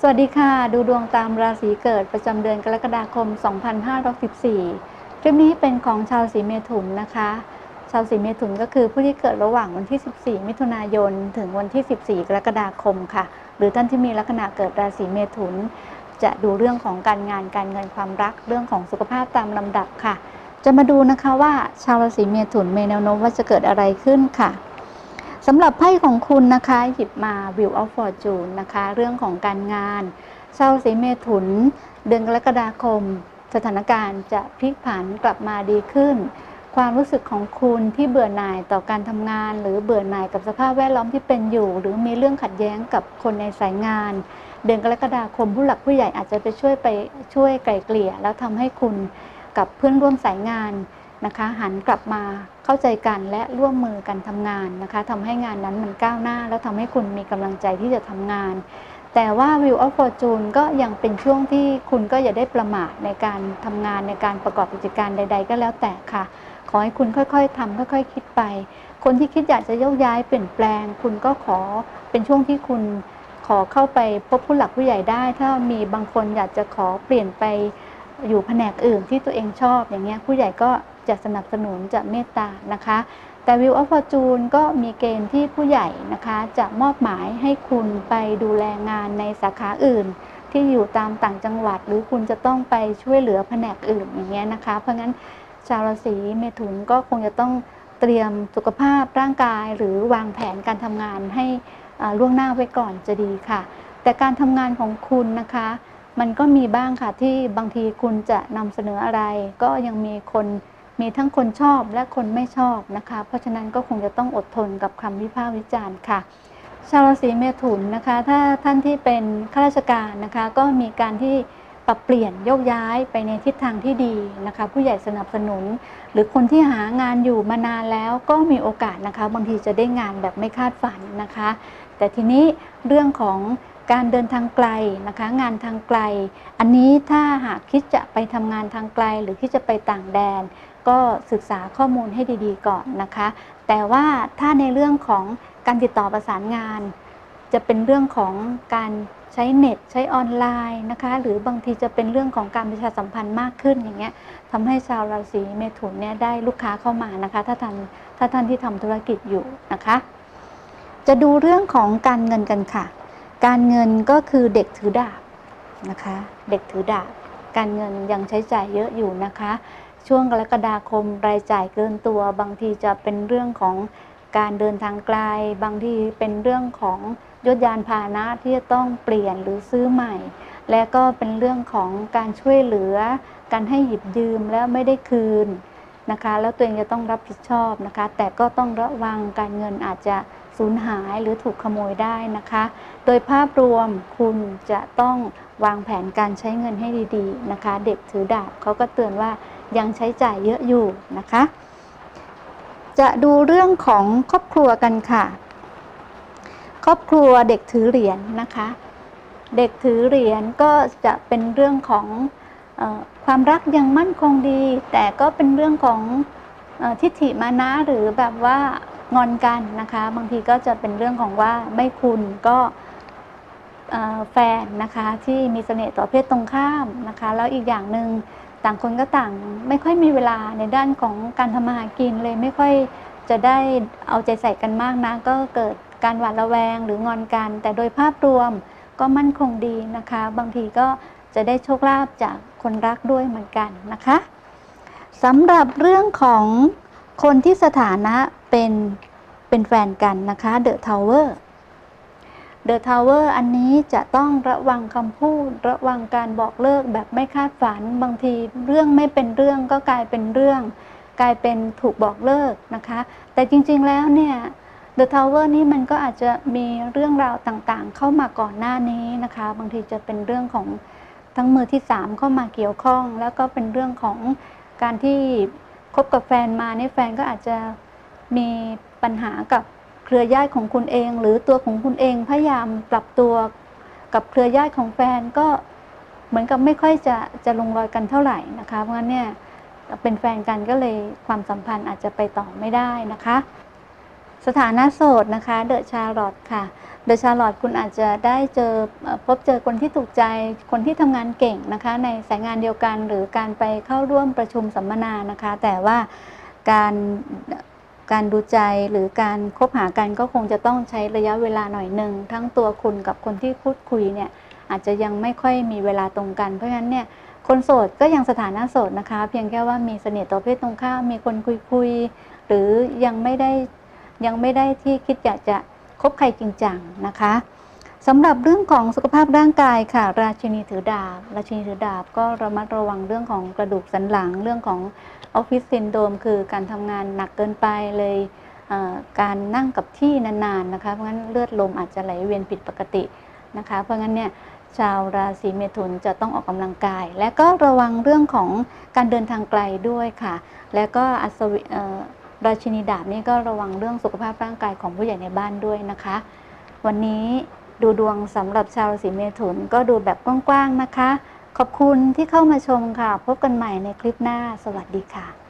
สวัสดีค่ะ ดูดวงตามราศีเกิดประจำเดือนกรกฎาคม 2514คลิปนี้เป็นของชาวสีเมถุนนะคะ ชาวสีเมถุนก็คือผู้ที่เกิดระหว่างวันที่ 14 มิถุนายน ถึงวันที่ 14 กรกฎาคมค่ะ หรือท่านที่มีลัคนาเกิดราศีเมถุน จะดูเรื่องของการงานการเงินความรักเรื่องของสุขภาพตามลำดับค่ะ จะมาดูนะคะว่าชาวราศีเมถุนมีแนวโน้มว่าจะเกิดอะไรขึ้นค่ะ สำหรับไพ่ของคุณนะคะ หยิบมา View of Fortune นะคะ เรื่องของการงานชาสีเมถุน เดือนกรกฎาคม สถานการณ์จะพลิกผันกลับมาดีขึ้น ความรู้สึกของคุณที่เบื่อหน่ายต่อการทำงาน หรือเบื่อหน่ายกับสภาพแวดล้อมที่เป็นอยู่ หรือมีเรื่องขัดแย้งกับคนในสายงาน เดือนกรกฎาคมผู้หลักผู้ใหญ่อาจจะไปช่วยไปช่วยไกล่เกลี่ย แล้วทำให้คุณกับเพื่อนร่วมสายงาน นะคะหันกลับมาเข้าใจกันและร่วมมือกันทำงานนะคะทำให้งานนั้นมันก้าวหน้า แล้วทำให้คุณมีกำลังใจที่จะทำงาน แต่ว่า View of Fortune ก็ยังเป็นช่วงที่คุณก็อย่าได้ประมาทในการทำงานในการประกอบกิจการใด ๆ ก็แล้วแต่ค่ะ ขอให้คุณค่อยๆทำค่อย ๆ คิดไป คนที่คิดอยากจะโยกย้ายเปลี่ยนแปลง คุณก็ขอเป็นช่วงที่คุณขอเข้าไปพบผู้หลักผู้ใหญ่ได้ ถ้ามีบางคนอยากจะขอเปลี่ยนไปอยู่แผนกอื่นที่ตัวเองชอบอย่างเงี้ยผู้ใหญ่ก็ จะสนับสนุนจะเมตตานะคะ แต่ View of Fortune ก็มีเกณฑ์ที่ผู้ใหญ่นะคะ จะมอบหมายให้คุณไปดูแลงานในสาขาอื่น ที่อยู่ตามต่างจังหวัด หรือคุณจะต้องไปช่วยเหลือแผนกอื่นอย่างเงี้ยนะคะ เพราะงั้นชาวราศีเมถุนก็คงจะต้องเตรียมสุขภาพร่างกาย หรือวางแผนการทำงานให้ล่วงหน้าไว้ก่อนจะดีค่ะ แต่การทำงานของคุณนะคะ มันก็มีบ้างค่ะที่บางทีคุณจะนำเสนออะไร ก็ยังมีคน มีทั้งคนชอบและคนไม่ชอบนะคะ เพราะฉะนั้นก็คงจะต้องอดทนกับคำวิพากษ์วิจารณ์ค่ะ ชาวราศีเมถุนนะคะ ถ้าท่านที่เป็นข้าราชการนะคะ ก็มีการที่ปรับเปลี่ยนโยกย้ายไปในทิศทางที่ดีนะคะ ผู้ใหญ่สนับสนุน หรือคนที่หางานอยู่มานานแล้วก็มีโอกาสนะคะ บางทีจะได้งานแบบไม่คาดฝันนะคะ แต่ทีนี้เรื่องของการเดินทางไกลนะคะ งานทางไกล อันนี้ถ้าหากคิดจะไปทำงานทางไกล หรือคิดจะไปต่างแดน ก็ศึกษาข้อมูลให้ดีๆ ก่อนนะคะ แต่ว่าถ้าในเรื่องของการติดต่อประสานงาน จะเป็นเรื่องของการใช้เน็ตใช้ออนไลน์นะคะ หรือบางทีจะเป็นเรื่องของการประชาสัมพันธ์มากขึ้นอย่างเงี้ยทำให้ชาวราศีเมถุนเนี่ยได้ลูกค้าเข้ามานะคะ ถ้าท่านถ้าท่านที่ทำธุรกิจอยู่นะคะ จะดูเรื่องของการเงินกันค่ะ การเงินก็คือเด็กถือดาบนะคะ เด็กถือดาบการเงินยังใช้จ่ายเยอะอยู่นะคะ ช่วงกรกฎาคมรายจ่ายเกินตัว บางทีจะเป็นเรื่องของการเดินทางไกล บางทีเป็นเรื่องของยศยานพาหนะที่จะต้องเปลี่ยนหรือซื้อใหม่ และก็เป็นเรื่องของการช่วยเหลือ การให้หยิบยืมแล้วไม่ได้คืนนะคะ แล้วตัวเองจะต้องรับผิดชอบนะคะ แต่ก็ต้องระวังการเงินอาจจะสูญหายหรือถูกขโมยได้นะคะ โดยภาพรวมคุณจะต้องวางแผนการใช้เงินให้ดีๆนะคะ เด็กถือดาบเขาก็เตือนว่า ยังใช้จ่ายเยอะอยู่นะคะ จะดูเรื่องของครอบครัวกันค่ะ ครอบครัวเด็กถือเหรียญนะคะ เด็กถือเหรียญก็จะเป็นเรื่องของออความรักยังมั่นคงดี แต่ก็เป็นเรื่องของอทิฏฐิมานะหรือแบบว่างอนกันนะคะ บางทีก็จะเป็นเรื่องของว่าไม่คุณก็แฟนนะคะที่มีเสน่ห์ต่อเพศตรงข้ามนะคะ แล้วอีกอย่างหนึ่ง ต่างคนก็ต่างไม่ค่อยมีเวลาในด้านของการทำมาหากินเลยไม่ค่อยจะได้เอาใจใส่กันมากนะ ก็เกิดการหวาดระแวงหรืองอนกัน แต่โดยภาพรวมก็มั่นคงดีนะคะ บางทีก็จะได้โชคลาภจากคนรักด้วยเหมือนกันนะคะสำหรับเรื่องของคนที่สถานะเป็นเป็นแฟนกันนะคะ The Tower The Tower อันนี้จะต้องระวังคำพูด ระวังการบอกเลิกแบบไม่คาดฝัน บางทีเรื่องไม่เป็นเรื่องก็กลายเป็นเรื่อง กลายเป็นถูกบอกเลิกนะคะ แต่จริงๆแล้วเนี่ย The Tower นี่มันก็อาจจะมีเรื่องราวต่างๆ เข้ามาก่อนหน้านี้นะคะ บางทีจะเป็นเรื่องของทั้งมือที่สามเข้ามาเกี่ยวข้อง แล้วก็เป็นเรื่องของการที่คบกับแฟนมาเนี่ยแฟนก็อาจจะมีปัญหากับ เครือญาติของคุณเอง หรือตัวของคุณเองพยายามปรับตัวกับเครือญาติของแฟนก็เหมือนกับไม่ค่อยจะจะลงรอยกันเท่าไหร่นะคะ เพราะงั้นเนี่ยเป็นแฟนกันก็เลยความสัมพันธ์อาจจะไปต่อไม่ได้นะคะ สถานะโสดนะคะเดอะชาร์ลอตค่ะเดอะชาร์ลอตคุณอาจจะได้เจอเอ่อพบเจอคนที่ถูกใจคนที่ทำงานเก่งนะคะ ในสายงานเดียวกันหรือการไปเข้าร่วมประชุมสัมมนานะคะ แต่ว่าการ การดูใจหรือการคบหากันก็คงจะต้องใช้ระยะเวลาหน่อยหนึ่งทั้งตัวคุณกับคนที่พูดคุยเนี่ยอาจจะยังไม่ค่อยมีเวลาตรงกันเพราะฉะนั้นเนี่ยคนโสดก็ยังสถานะโสดนะคะ เพียงแค่ว่ามีเสน่ห์ต่อเพศตรงข้ามมีคนคุยคุยหรือยังไม่ได้ยังไม่ได้ที่คิดอยากจะคบใครจริงจังนะคะ สำหรับเรื่องของสุขภาพร่างกายค่ะ ราชินีถือดาบ ราชินีถือดาบก็ระมัดระวังเรื่องของกระดูกสันหลังเรื่องของออฟฟิศซินโดมคือการทำงานหนักเกินไปเลยการนั่งกับที่นานๆนะคะ เพราะงั้นเลือดลมอาจจะไหลเวียนผิดปกตินะคะ เพราะงั้นเนี่ยชาวราศีเมถุนจะต้องออกกำลังกาย และก็ระวังเรื่องของการเดินทางไกลด้วยค่ะ และก็อัศวิราชินีดาบนี่ก็ระวังเรื่องสุขภาพร่างกายของผู้ใหญ่ในบ้านด้วยนะคะ วันนี้ ดูดวงสำหรับชาวราศีเมถุนก็ดูแบบกว้างๆนะคะ ขอบคุณที่เข้ามาชมค่ะ พบกันใหม่ในคลิปหน้า สวัสดีค่ะ